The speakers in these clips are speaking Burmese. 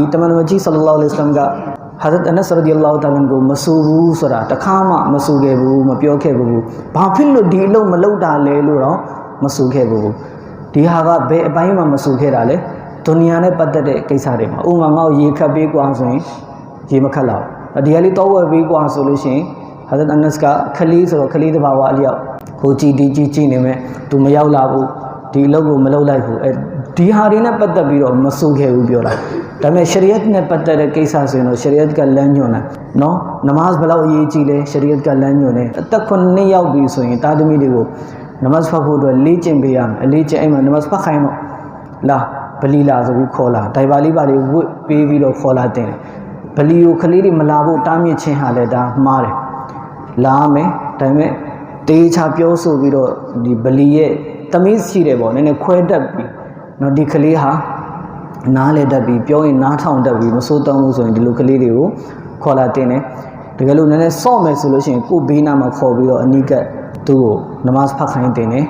ဒီတမန်တော်ကြီးဆလ္လာလဟ်အလိုင်းဝါဆလမ်ကဟာဇတ်အနတ်ရဒီအလ္လာဟူတာလန်ကိုမဆူဘူးဆိုတာတခါမှမဆူခဲ့ဘူးမပြောခဲ့ဘူးဘာဖြစ်လို့ဒီအလုပ်မလုပ်တာလဲလို့တော့မဆူခဲ့ဘူးဒီဟာကဘယ်အပိုင်းမှာမဆူခဲ့တာလဲဒုနီယာနဲ့ပတ်သက်တဲ့ကိစ္စတွေမှာဥမာငေါ့ရေခတ်ပေးကွာဆိုရင်ရေမခတ်တော့ဒီဟာလေးတော့ဝယ်ပေးကွာဆိုလို့ရှိရင်ဟာဇတ်အနတ်ကခလီဆိုတော့ခလီတဘာဝအလျောက်ဟိုကြည်ဒီကြည်ကြည်နေမဲ့သူမရောက်လာဘူးဒီအလုပ်ကိုမလုပ်လိုက်ဘူးအဲ ဒီဟာတွေနဲ့ပတ်သက်ပြီးတော့မဆူခဲ့ဘူးပြောတာဒါပေမဲ့ရှရီယတ်နဲ့ပတ်သက်တဲ့ကိစ္စဆိုရင်တော့ရှရီယတ်ကလမ်းညွှန်တာနော်နမတ်ဘယ်လောက်အရေးကြီးလဲရှရီယတ်ကလမ်းညွှန်တယ်အသက်9နှစ်ရောက်ပြီဆိုရင်တာသမီတွေကိုနမတ်ဖတ်ဖို့အတွက်လေ့ကျင့်ပေးရမယ်အလေ့ကျင့်အိမ်မှာနမတ်ဖတ်ခိုင်းတော့လာဗလီလာဆိုပြီးခေါ်လာဒိုင်ဘာလေးပါလေးဝတ်ပေးပြီးတော့ခေါ်လာတင်တယ်ဗလီကိုကလေးတွေမလာဖို့တားမြစ်ခြင်းဟာလည်းဒါမှားတယ်လာမယ်ဒါပေမဲ့တေးချပြောဆိုပြီးတော့ဒီဗလီရဲ့တမီးရှိတယ်ပေါ့နည်းနည်းခွဲတတ်ပြီး နော်ဒီကလေးဟာနားလေတတ်ပြီးပြောရင်နားထောင်တတ်ပြီးမစိုးတောင်းလို့ဆိုရင်ဒီလိုကလေးတွေကိုခေါ်လာတင်တယ်တကယ်လို့နည်းနည်းစော့မယ်ဆိုလို့ရှိရင်ကိုဘေးနားမှာခေါ်ပြီးတော့အနိကတ်သူ့ကိုနမတ်ဖတ်ခိုင်းတင်တယ်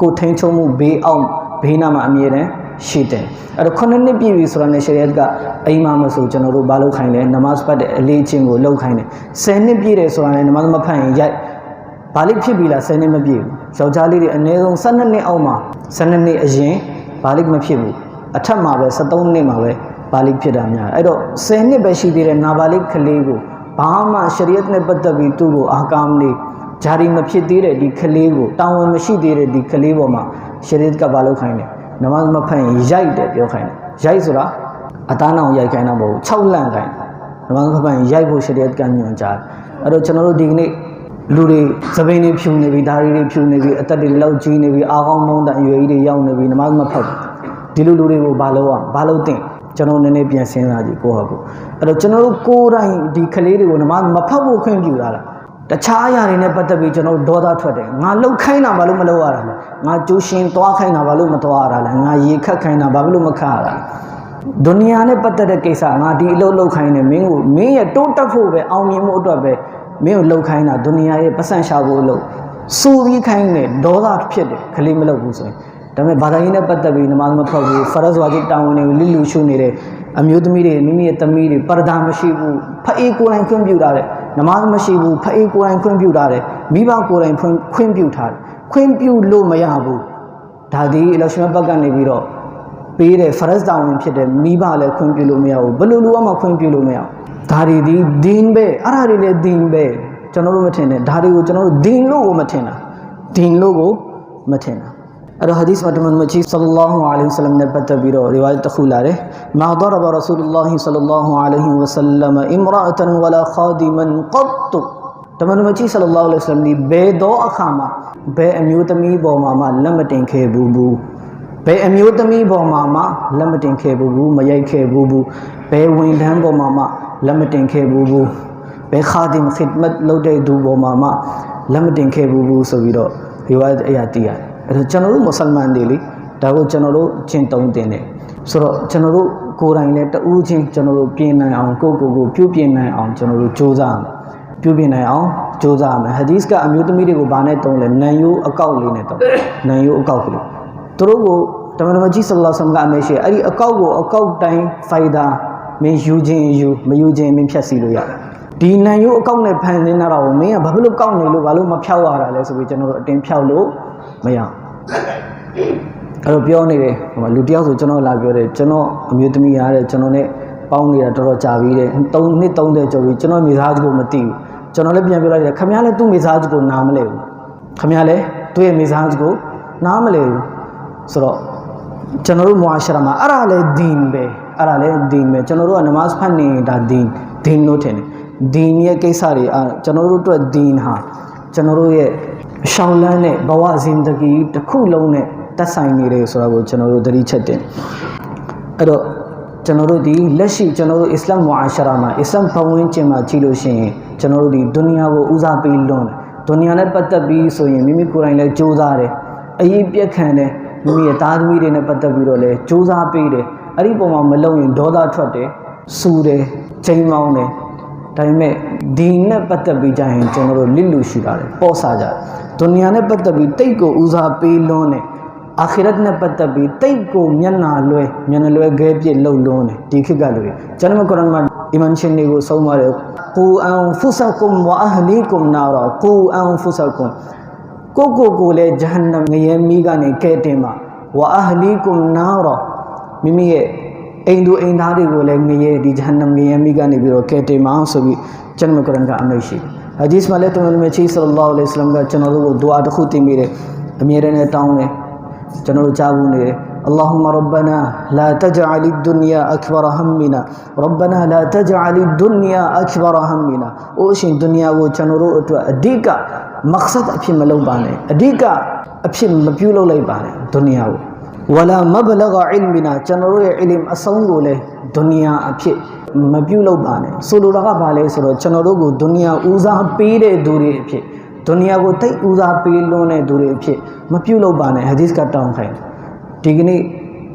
ကိုထိန်ချုံမှုဘေးအောင်ဘေးနားမှာအမြဲတမ်းရှိတယ်အဲ့တော့ခုနှစ်နှစ်ပြည့်ပြီဆိုတာနဲ့ရှရီယတ်ကအိမ်မှာမဆိုကျွန်တော်တို့ဘာလုပ်ခိုင်းလဲနမတ်ဖတ်တဲ့အလေးချင်းကိုလုပ်ခိုင်းတယ်10နှစ်ပြည့်တယ်ဆိုတာနဲ့နမတ်မဖတ်ရင်ရိုက်ဘာလိဖြစ်ပြီလား10နှစ်မပြည့်ဘူးယောက်ျားလေးတွေအနည်းဆုံး12နှစ်အောက်မှာ12နှစ်အရင် ဘာလိမဖြစ်ဘူးအထက်မှာပဲ73နှစ်မှာပဲဘာလိဖြစ်တာများအဲ့တော့10နှစ်ပဲရှိသေးတဲ့နာဘာလိကလေးကိုဘာမှရှရီယတ်နဲ့ပတ်သက်ပြီးသူ့ကိုအာကာမလေးဂျာရီမဖြစ်သေးတဲ့ဒီကလေးကိုတာဝန်မရှိသေးတဲ့ဒီကလေးပေါ်မှာရှရီယတ်ကဘာလုပ်ခိုင်းလဲနမတ်မဖတ်ရင်ရိုက်တယ်ပြောခိုင်းတယ်ရိုက်ဆိုတာအသားနောင်ရိုက်ခိုင်းတာမဟုတ်ဘူး6လန့်ခိုင်းနမတ်မဖတ်ရင်ရိုက်ဖို့ရှရီယတ်ကညွှန်ကြားအဲ့တော့ကျွန်တော်တို့ဒီကနေ့ လူတွေသပင်းတွေဖြူနေပြီဒါရီတွေဖြူနေပြီအသက်တွေလောက်ကြီးနေပြီအာကောင်းမုန်းတဲ့အရွယ်ကြီးတွေရောက်နေပြီနမတ်မဖတ်ဒီလိုလူတွေကိုဘာလုပ်အောင်ဘာလုပ်တင်ကျွန်တော်နည်းနည်းပြန်စဉ်းစားကြည့်ကိုယ့်ဟာကိုအဲ့တော့ကျွန်တော်တို့ကိုယ်တိုင်ဒီကလေးတွေကိုနမမဖတ်ဖို့ခွင့်ပြုတာလားတခြားအရာတွေနဲ့ပတ်သက်ပြီးကျွန်တော်ဒေါသထွက်တယ်ငါလှုပ်ခိုင်းတာဘာလို့မလုပ်ရတာလဲငါကြိုးရှင်သွားခိုင်းတာဘာလို့မသွားရတာလဲငါရေခတ်ခိုင်းတာဘာလို့မခတ်ရတာလဲဒုနီယာနဲ့ပတ်သက်တဲ့ကိစ္စငါဒီအလုပ်လုပ်ခိုင်းတယ်မင်းကိုမင်းရဲ့တိုးတက်ဖို့ပဲအောင်မြင်မှုအတွက်ပဲ မင်းကိုလှုပ်ခိုင်းတာဒုနီယာရဲ့ပတ်စံရှာဖို့အလုပ်စူပြီးခိုင်းတယ်ဒေါသဖြစ်တယ်ခလေးမလုပ်ဘူးဆိုရင်ဒါပေမဲ့ဘာသာရေးနဲ့ပတ်သက်ပြီးနမမဖတ်ဘူးဖရဇ်ဝါဂျစ်တာဝန်တွေကိုလိလူရှုနေတဲ့အမျိုးသမီးတွေမိမိရဲ့သမီးတွေပရဒါမရှိဘူးဖအေးကိုယ်တိုင်ခွင့်ပြုတာတဲ့နမမရှိဘူးဖအေးကိုယ်တိုင်ခွင့်ပြုတာတဲ့မိဘကိုယ်တိုင်ခွင့်ပြုထားတယ်ခွင့်ပြုလို့မရဘူးဒါဒီအလရှမဘက်ကနေပြီးတော့ပေးတဲ့ဖရဇ်တာဝန်ဖြစ်တဲ့မိဘလည်းခွင့်ပြုလို့မရဘူးဘယ်လိုလူမှခွင့်ပြုလို့မရဘူး ဒါတွေဒီဒင်းပဲအဲ့ဒါတွေလည်းဒင်းပဲကျွန်တော်တို့မထင်နဲ့ဒါတွေကိုကျွန်တော်တို့ဒင်းလို့ကိုမထင်တာဒင်းလို့ကိုမထင်တာအဲ့တော့ဟာဒီစ်မှာတမန်မကြီးဆလ္လာဟူအလိုင်းဝဆလမ်နဲ့ပတ်သက်ပြီးတော့ရီဝါယတ်တစ်ခုလာတယ်မာဒရဘရဆူလလာဟီဆလ္လာဟူအလိုင်းဝဆလမ်အင်မရာအတန်ဝလာခါဒီမန်ကတ်တုတမန်မကြီးဆလ္လာဟူအလိုင်းဝဆလမ်ဒီဘယ်တော့အခါမှာဘယ်အမျိုးသမီးပေါ်မှာမှလက်မတင်ခဲ့ဘူးဘူးဘယ်အမျိုးသမီးပေါ်မှာမှလက်မတင်ခဲ့ဘူးဘူးမရိုက်ခဲ့ဘူးဘူးဘယ်ဝန်ထမ်းပေါ်မှာမှ လက်မတင်ခဲ့ဘူးဘူးဘယ်ခါဒီမခိဒမတ်လုပ်တဲ့သူပေါ်မှာမှလက်မတင်ခဲ့ဘူးဘူးဆိုပြီးတော့ရီဝါယတ်အရာသိရတယ်အဲ့တော့ကျွန်တော်တို့မွတ်စလမန်တွေလေဒါကိုကျွန်တော်တို့ကျင့်သုံးတင်တယ်ဆိုတော့ကျွန်တော်တို့ကိုယ်တိုင်လည်းတူးချင်းကျွန်တော်တို့ပြင်နိုင်အောင်ကိုယ့်ကိုယ်ကိုပြုပြင်နိုင်အောင်ကျွန်တော်တို့စူးစမ်းမယ်ပြုပြင်နိုင်အောင်စူးစမ်းမယ်ဟဒီစ်ကအမျိုးသမီးတွေကိုဗာနဲ့တုံးလဲနန်ယိုးအကောက်လေးနဲ့တုံးနန်ယိုးအကောက်ကလေးသူတို့ကိုတမန်တော်ကြီးဆလ္လာဆမ်ကအမေရှိအဲ့ဒီအကောက်ကိုအကောက်တိုင်းဖိုင်ဒါ မင်းယူခြင်းယူမယူခြင်းမင်းဖြတ်စီလို့ရတယ်ဒီနန်ယိုးအကောက်နဲ့ဖန်ဆင်းတာတော့မင်းကဘာဖြစ်လို့ကောက်နေလို့ဘာလို့မဖြောက်ရတာလဲဆိုပြီးကျွန်တော်တို့အတင်းဖြောက်လို့မရအဲ့တော့ပြောနေတယ်ဟိုလူတယောက်ဆိုကျွန်တော်လာပြောတယ်ကျွန်တော်အမျိုးသမီးရတဲ့ကျွန်တော်နဲ့ပေါင်းနေတာတော်တော်ကြာပြီတဲ့3နှစ်30ကျော်ပြီကျွန်တော်မိသားစုကိုမသိဘူးကျွန်တော်လည်းပြန်ပြောလိုက်တယ်ခမရလည်းသူ့မိသားစုကိုနားမလဲဘူးခမရလည်းသူ့ရဲ့မိသားစုကိုနားမလဲဘူးဆိုတော့ကျွန်တော်တို့မွာရှရာမှာအဲ့ဒါလည်းဒင်းပဲ အဲ့ဒါလည်းဒင်းပဲကျွန်တော်တို့ကနမတ်ဖတ်နေတာဒင်းဒင်းလို့ထင်တယ်ဒင်းရဲ့ကိစ္စတွေအာကျွန်တော်တို့အတွက်ဒင်းဟာကျွန်တော်တို့ရဲ့ရှောင်းလန်းတဲ့ဘဝဇင်တကီတစ်ခုလုံးနဲ့တက်ဆိုင်နေတယ်ဆိုတာကိုကျွန်တော်တို့သတိချက်တင်အဲ့တော့ကျွန်တော်တို့ဒီလက်ရှိကျွန်တော်တို့အစ္စလာမ်မွာရှရာမှာအစ္စလာမ်ဘဝဝင်ကျင်မှာကြည့်လို့ရှိရင်ကျွန်တော်တို့ဒီဒုနီယာကိုဦးစားပေးလွန်းတယ်ဒုနီယာနဲ့ပတ်သက်ပြီးဆိုရင်မိမိကိုယ်တိုင်လည်းကြိုးစားတယ်အရေးပြက်ခံတယ်မိမိရဲ့သားသမီးတွေနဲ့ပတ်သက်ပြီးတော့လည်းကြိုးစားပေးတယ် အဲ့ဒီပုံမှာမလုံရင်ဒေါသထွက်တယ်စူတယ်ချိန်မောင်းတယ်ဒါပေမဲ့ဒီနဲ့ပတ်သက်ပြီးကြရင်ကျွန်တော်တို့လစ်လူရှိတာတယ်ပေါ့ဆာကြတယ်ဒုနီယာနဲ့ပတ်သက်ပြီးတိတ်ကိုဦးစားပေးလွန်းတယ်အာခိရတ်နဲ့ပတ်သက်ပြီးတိတ်ကိုမျက်နာလွဲမျက်နှာလွဲခဲပြစ်လှုပ်လွန်းတယ်ဒီခေတ်ကလူတွေကျွန်တော်ကုရ်အာန်မှာအီမန်ရှင်တွေကိုဆုံးပါတယ်ပူအန်ဖုဆကုမ်ဝအဟလီကုမ်နာရာပူအန်ဖုဆကုမ်ကိုကိုကိုလည်းဂျဟန္နမ်ငရဲမီးကနေကဲတင်ပါဝအဟလီကုမ်နာရာ မိမိရဲ့အိမ်သူအိမ်သားတွေကိုလည်းငရဲဒီဂျဟန္နမ်ငရဲမီးကနေပြီးတော့ကဲတင်ပါဆိုပြီးကျွန်တော်ကုရ်အာန်ကအမိန့်ရှိတယ်ဟာဒီစ်မှာလည်းတမန်တော်မြတ်ကြီးဆလ္လာလဟ်အလိုင်းဝါဆလမ်ကကျွန်တော်တို့ကိုဒွါတစ်ခုတင်ပြီးတယ်အမြဲတမ်းတောင်းတယ်ကျွန်တော်တို့ကြားဘူးနေတယ် اللهم ربنا لا تجعل الدنيا أكبر همنا ربنا لا تجعل الدنيا أكبر همنا အိုးရှင်ဒုနီယာကိုကျွန်တော်တို့အတွက်အဓိကမက္ဆတ်အဖြစ်မလုပ်ပါနဲ့အဓိကအဖြစ်မပြုလုပ်လိုက်ပါနဲ့ဒုနီယာကို ဝလာမဘလဂအလ်မီနာကျွန်တော်တို့ရဲ့အလင်အဆုံးကိုလည်းဒုနီယာအဖြစ်မပြုလုပ်ပါနဲ့ဆိုလိုတာကဘာလဲဆိုတော့ကျွန်တော်တို့ကိုဒုနီယာဦးစားပေးတဲ့သူတွေအဖြစ်ဒုနီယာကိုတိတ်ဦးစားပေးလွန်းတဲ့သူတွေအဖြစ်မပြုလုပ်ပါနဲ့ဟာဒီစ်ကတောင်းခိုင်းဒီကနေ့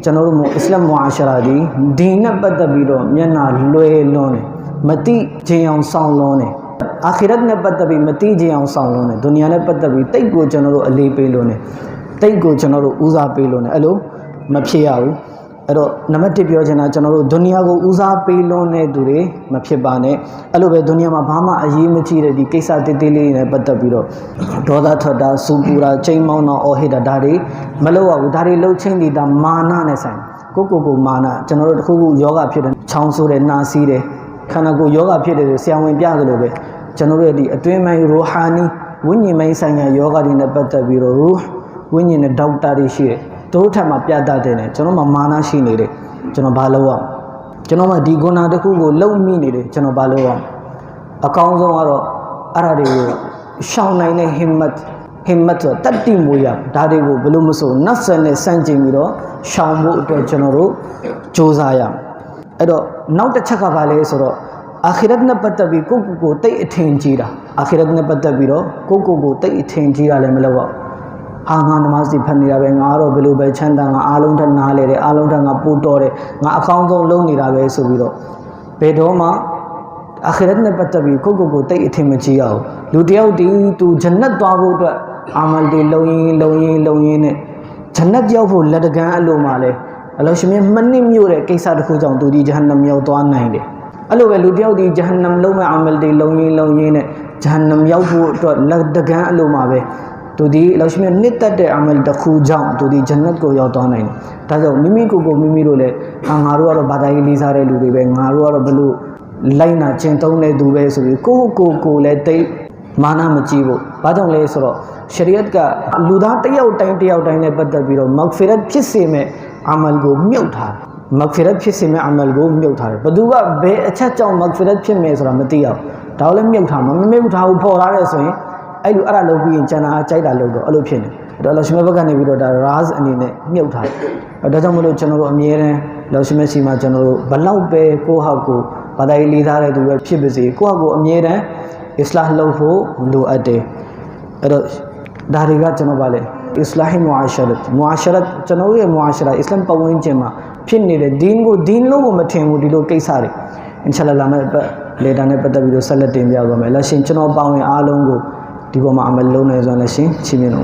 ကျွန်တော်တို့မို့အစ္စလာမ်မွာရှာရာဒီဒီနဲ့ပတ်သက်ပြီးတော့မျက်နှာလွဲလွန်းတယ်မတိခြင်းအောင်ဆောင်လွန်းတယ်အာခိရတ်နဲ့ပတ်သက်ပြီးမတိခြင်းအောင်ဆောင်လွန်းတယ်ဒုနီယာနဲ့ပတ်သက်ပြီးတိတ်ကိုကျွန်တော်တို့အလေးပေးလွန်းတယ် တိတ်ကိုကျွန်တော်တို့ဦးစားပေးလွန်းတယ်အဲ့လိုမဖြစ်ရဘူးအဲ့တော့နံပါတ်1ပြောချင်တာကျွန်တော်တို့ဒုနီယာကိုဦးစားပေးလွန်းတဲ့သူတွေမဖြစ်ပါနဲ့အဲ့လိုပဲဒုနီယာမှာဘာမှအရေးမကြီးတဲ့ဒီကိစ္စတေးသေးလေးတွေနဲ့ပတ်သက်ပြီးတော့ဒေါသထွက်တာစူပူတာချိန်မောင်းတာအော်ဟစ်တာဒါတွေမလုပ်ရဘူးဒါတွေလှုပ်ချင်းနေတာမာနနဲ့ဆိုင်ကိုကိုကိုမာနကျွန်တော်တို့တခုခုယောဂဖြစ်တယ်ချောင်းဆိုးတယ်နှာစီးတယ်ခန္ဓာကိုယ်ယောဂဖြစ်တယ်ဆရာဝန်ပြသလိုပဲကျွန်တော်တို့ရဲ့ဒီအတွင်းပိုင်းရူဟာနီဝိညာဉ်ပိုင်းဆိုင်ရာယောဂတွေနဲ့ပတ်သက်ပြီးတော့ရူ ဝိညာဉ်နဲ့ဒေါက်တာတွေရှိတယ်တို့ထက်မှပြတတ်တယ်နဲ့ကျွန်တော်မှမာနရှိနေတယ်ကျွန်တော်ဘာလုပ်အောင်ကျွန်တော်မှဒီဂုဏတစ်ခုကိုလုံမိနေတယ်ကျွန်တော်ဘာလုပ်အောင်အကောင်းဆုံးကတော့အဲ့ဒါတွေကိုရှောင်နိုင်တဲ့ဟိမတ်ဟိမတ်ဆိုတတ္တိမွေရဒါတွေကိုဘယ်လိုမဆိုနတ်ဆန်နဲ့စန့်ကျင်ပြီးတော့ရှောင်ဖို့အတွက်ကျွန်တော်တို့စ조사ရမယ်အဲ့တော့နောက်တစ်ချက်ကဘာလဲဆိုတော့အာခိရတ်နဲ့ပတ်သက်ပြီးကိုယ့်ကိုယ်ကိုတိတ်အထင်ကြီးတာအာခိရတ်နဲ့ပတ်သက်ပြီးတော့ကိုယ့်ကိုယ်ကိုတိတ်အထင်ကြီးတာလည်းမလုပ်တော့ ဟာငါနမစတီဖတ်နေတာပဲငါတော့ဘယ်လိုပဲချမ်းသာငါအားလုံးထက်နားလေတယ်အားလုံးထက်ငါပို့တော်တယ်ငါအကောင်းဆုံးလုပ်နေတာပဲဆိုပြီးတော့ဘယ်တော့မှအာခိရတ်နဲ့ပတ်သက်ပြီးကိုယ့်ကိုယ်ကိုတိတ်အထင်မကြီးအောင်လူတယောက်ဒီသူဂျန်နတ်သွားဖို့အတွက်အာမလ်တွေလုံရင်လုံရင်လုံရင်နဲ့ဂျန်နတ်ရောက်ဖို့လက်တကမ်းအလိုမှာလဲအလောရှင်မြတ်မနစ်မြို့တဲ့ကိစ္စတစ်ခုကြောင့်သူဒီဂျဟန္နမ်ရောက်သွားနိုင်တယ်အဲ့လိုပဲလူတယောက်ဒီဂျဟန္နမ်လုံးမဲ့အာမလ်တွေလုံရင်လုံရင်နဲ့ဂျဟန္နမ်ရောက်ဖို့အတွက်လက်တကမ်းအလိုမှာပဲ သူဒီအလောရှင်မြတ်နှစ်သက်တဲ့အမလ်တစ်ခုကြောင့်သူဒီဂျန်နတ်ကိုရောက်သွားနိုင်တယ်ဒါကြောင့်မိမိကိုယ်ကိုမိမိတို့လည်းအာငါတို့ကတော့ဘာသာရေးလေးစားတဲ့လူတွေပဲငါတို့ကတော့ဘလို့လိုက်နာကျင့်သုံးတဲ့သူပဲဆိုပြီးကိုယ့်ကိုယ်ကိုလည်းတိတ်မာနမကြည့်ဖို့ဘာကြောင့်လဲဆိုတော့ရှရီယတ်ကလူသားတစ်ယောက်တိုင်းတစ်ယောက်တိုင်းနဲ့ပတ်သက်ပြီးတော့မဂ်ဖီရတ်ဖြစ်စေမဲ့အမလ်ကိုမြုပ်ထားတယ်မဂ်ဖီရတ်ဖြစ်စေမဲ့အမလ်ကိုမြုပ်ထားတယ်ဘသူကဘယ်အချက်ကြောင့်မဂ်ဖီရတ်ဖြစ်မယ်ဆိုတာမသိရဘူးဒါလည်းမြုပ်ထားမှာမမြုပ်ထားဘူးပေါ်လာတယ်ဆိုရင် အဲ့လိုအဲ့ဒါလုပ်ပြီးရင်ကျန်တာကြိုက်တာလုပ်တော့အဲ့လိုဖြစ်နေအဲ့တော့လောရှင်မဘက်ကနေပြီးတော့ဒါ raz အနေနဲ့မြုပ်ထားတယ်ဒါကြောင့်မလို့ကျွန်တော်တို့အမြဲတမ်းလောရှင်မစီမှာကျွန်တော်တို့ဘလောက်ပဲကိုယ့်ဟောက်ကိုဘာသာရေးလေးစားတဲ့သူပဲဖြစ်ပါစေကိုယ့်ဟောက်ကိုအမြဲတမ်းအစ္စလာမ်လုပ်ဖို့လိုအပ်တယ်အဲ့တော့ဒါတွေကကျွန်တော်ဗာလေအစ္စလာဟီမွာရှရတ်မွာရှရတ်ကျွန်တော်ရဲ့မွာရှရာအစ္စလမ်ပတ်ဝန်းကျင်မှာဖြစ်နေတဲ့ဒင်းကိုဒင်းလို့ကိုမထင်ဘူးဒီလိုကိစ္စတွေအင်ရှာလာလာမဲ့လေတာနဲ့ပတ်သက်ပြီးတော့ဆက်လက်တင်ပြသွားမယ်လက်ရှင်ကျွန်တော်ပေါင်းရင်အားလုံးကို ဒီပေါ်မှာအမလုံးနေဆိုရင်လ